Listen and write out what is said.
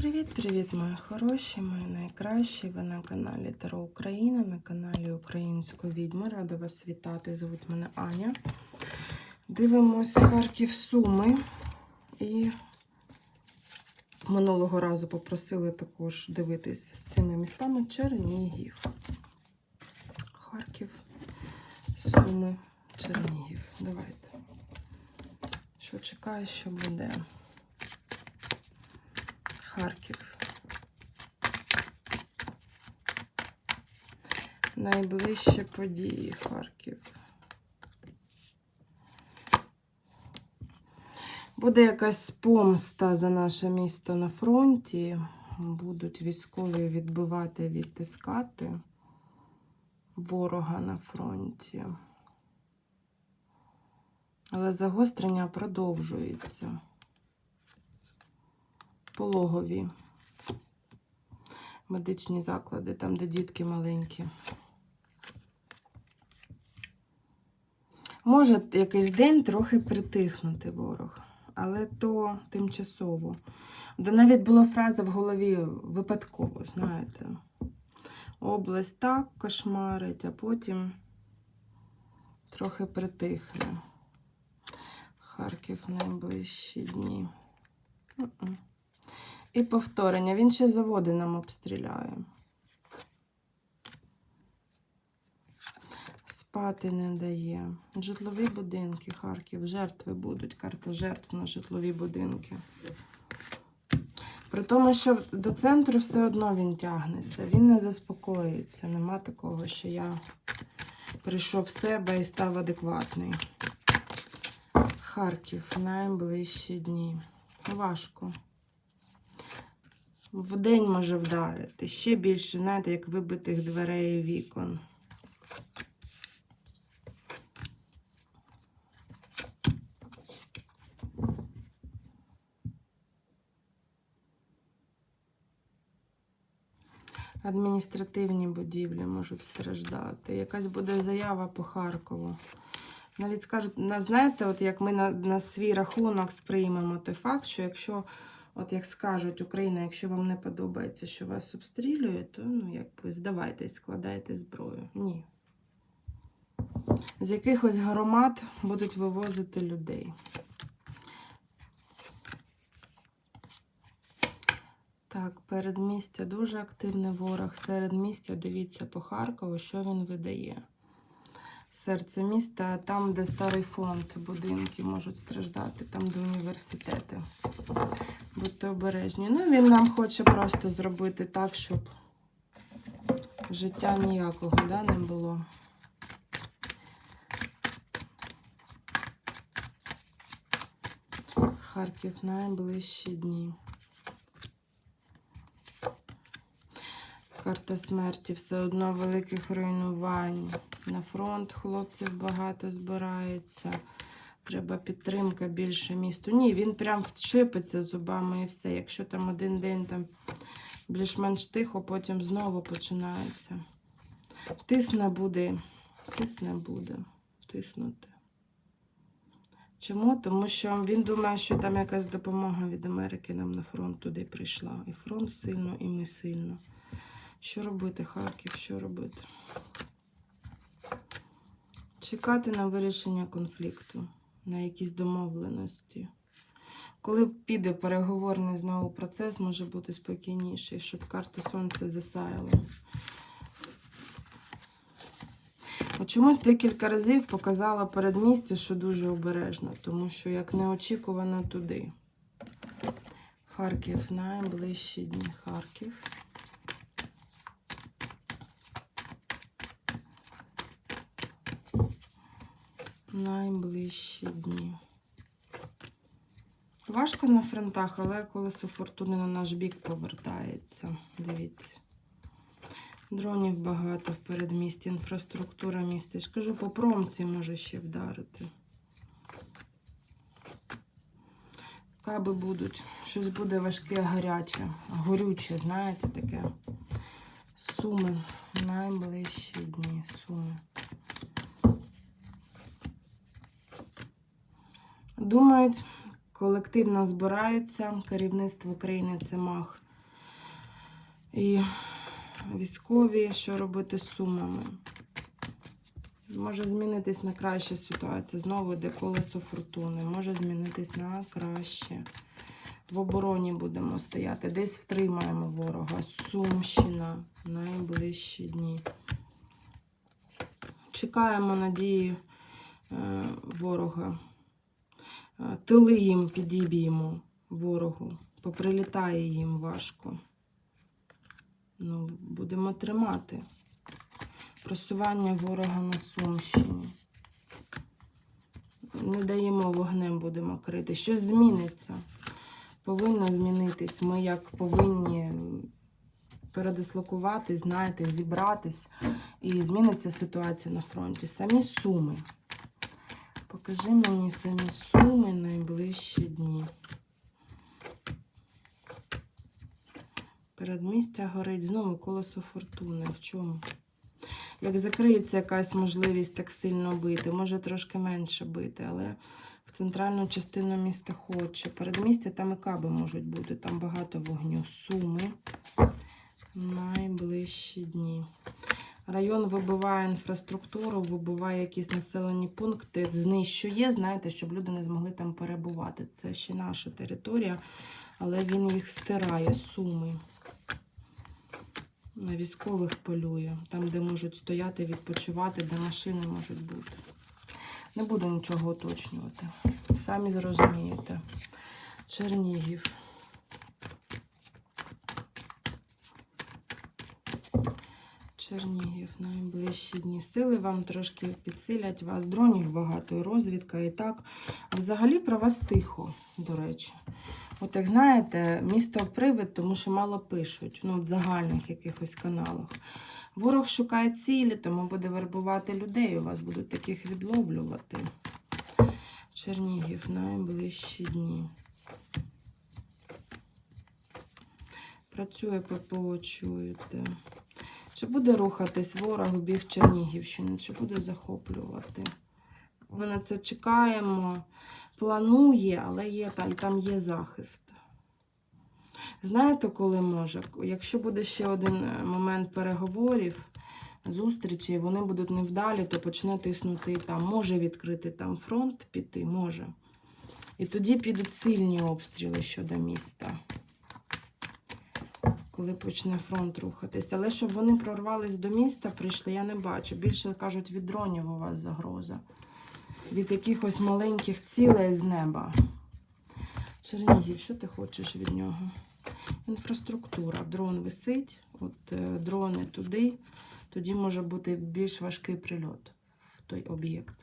Привіт-привіт, мої хороші, мої найкращі. Ви на каналі Таро Україна, на каналі Української відьми. Рада вас вітати. Звуть мене Аня. Дивимось Харків Суми. І минулого разу попросили також дивитись з цими містами Чернігів. Харків, Суми, Чернігів. Давайте. Що чекає, що буде? Харків. Найближчі події Харків. Буде якась помста за наше місто на фронті. Будуть військові відбивати, відтискати ворога на фронті. Але загострення продовжується пологові медичні заклади, там, де дітки маленькі. Може якийсь день трохи притихнути ворог, але то тимчасово. Де навіть була фраза в голові випадково, знаєте. Область так кошмарить, а потім трохи притихне. Харків найближчі дні. І повторення. Він ще заводи нам обстріляє. Спати не дає. Житлові будинки, Харків. Жертви будуть. Карта жертв на житлові будинки. При тому, що до центру все одно він тягнеться. Він не заспокоюється. Нема такого, що я прийшов в себе і став адекватний. Харків найближчі дні. Важко. В день може вдарити. Ще більше, знаєте, як вибитих дверей і вікон. Адміністративні будівлі можуть страждати. Якась буде заява по Харкову. Навіть скажуть, знаєте, от як ми на, на свій рахунок сприймемо той факт, що якщо От як скажуть Україна, якщо вам не подобається, що вас обстрілюють, то ну, якби здавайтесь, складайте зброю. Ні. З якихось громад будуть вивозити людей. Так, передмістя дуже активний ворог. Середмістя, дивіться по Харкову, що він видає. Серце міста, там, де старий фонд, будинки можуть страждати, там, де університети. Будьте обережні. Ну, він нам хоче просто зробити так, щоб життя ніякого да, не було. Харків найближчі дні. Карта смерті все одно великих руйнувань. На фронт хлопців багато збирається. Треба підтримка більше місту. Ні, він прям вчепиться зубами і все. Якщо там один день там більш-менш тихо, потім знову починається. Тисне буде, тисне буде, тиснути. Чому? Тому що він думає, що там якась допомога від Америки нам на фронт туди прийшла. І фронт сильно, і ми сильно. Що робити, Харків? Що робити? Чекати на вирішення конфлікту, на якісь домовленості. Коли піде переговорний знову процес, може бути спокійніший, щоб карта сонця засаяла. От чомусь декілька разів показала передмістя, що дуже обережно, тому що як неочікувано туди. Харків, найближчі дні Харків. Найближчі дні. Важко на фронтах, але колесо фортуни на наш бік повертається. Дивіться. Дронів багато в передмісті, інфраструктура міста. Я ж кажу, по промці може ще вдарити. Каби будуть. Щось буде важке, гаряче, горюче, знаєте, таке. Суми. Найближчі дні. Суми. Думають, колективно збираються. Керівництво країни це мах І військові, що робити з сумами? Може змінитись на краще ситуація. Знову йде колесо фортуни. Може змінитись на краще. В обороні будемо стояти. Десь втримаємо ворога. Сумщина. Найближчі дні. Чекаємо надії е, ворога. Е, Тили їм підіб'ємо ворогу. Поприлітає їм важко. Ну, будемо тримати. Просування ворога на Сумщині. Не даємо вогнем, будемо крити. Щось зміниться. Повинно змінитись. Ми як повинні передислокувати, знаєте, зібратись. І зміниться ситуація на фронті. Самі суми. Покажи мені самі суми найближчі дні. Передмістя горить знову колесо фортуни. В чому? Як закриється якась можливість так сильно бити, може трошки менше бити, але в центральну частину міста хоче. Передмістя там і каби можуть бути, там багато вогню. Суми. Найближчі дні. Район вибиває інфраструктуру, вибиває якісь населені пункти, знищує, знаєте, щоб люди не змогли там перебувати. Це ще наша територія, але він їх стирає, суми. На військових полює, там, де можуть стояти, відпочивати, де машини можуть бути. Не буду нічого уточнювати. Самі зрозумієте. Чернігів. Чернігів, найближчі дні. Сили вам трошки підсилять вас. Дронів багато, розвідка і так. Взагалі про вас тихо, до речі. От як знаєте, місто привид, тому що мало пишуть, ну, в загальних якихось каналах. Ворог шукає цілі, тому буде вербувати людей. У вас будуть таких відловлювати. Чернігів, найближчі дні. Працює ППО, чуєте. Чи буде рухатись ворог у бік Чернігівщини, чи буде захоплювати? Ми на це чекаємо. Планує, але є там, там є захист. Знаєте, коли може? Якщо буде ще один е, момент переговорів, зустрічі, вони будуть невдалі, то почне тиснути там. Може відкрити там фронт, піти, може. І тоді підуть сильні обстріли щодо міста. Коли почне фронт рухатись. Але щоб вони прорвались до міста, прийшли, я не бачу. Більше кажуть, від дронів у вас загроза. Від якихось маленьких цілей з неба. Чернігів, що ти хочеш від нього? Інфраструктура. Дрон висить, от е, дрони туди, тоді може бути більш важкий прильот в той об'єкт.